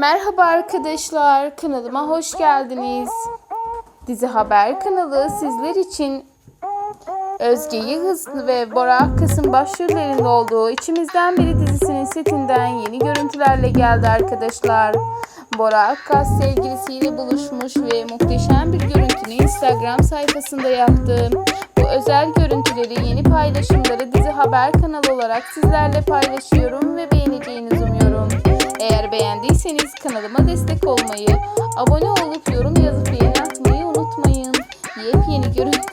Merhaba arkadaşlar, kanalıma hoş geldiniz. Dizi Haber kanalı sizler için Özge Yıldız ve Bora Akkas'ın başrollerinde olduğu İçimizden Biri dizisinin setinden yeni görüntülerle geldi arkadaşlar. Bora Akkas sevgilisiyle buluşmuş ve muhteşem bir görüntünü Instagram sayfasında yaptı. Bu özel görüntüleri, yeni paylaşımları Dizi Haber kanalı olarak sizlerle paylaşıyorum ve beğeneceğinizi umuyorum. Beğendiyseniz kanalıma destek olmayı, abone olup yorum yazıp beğeni atmayı unutmayın. Yepyeni görüntü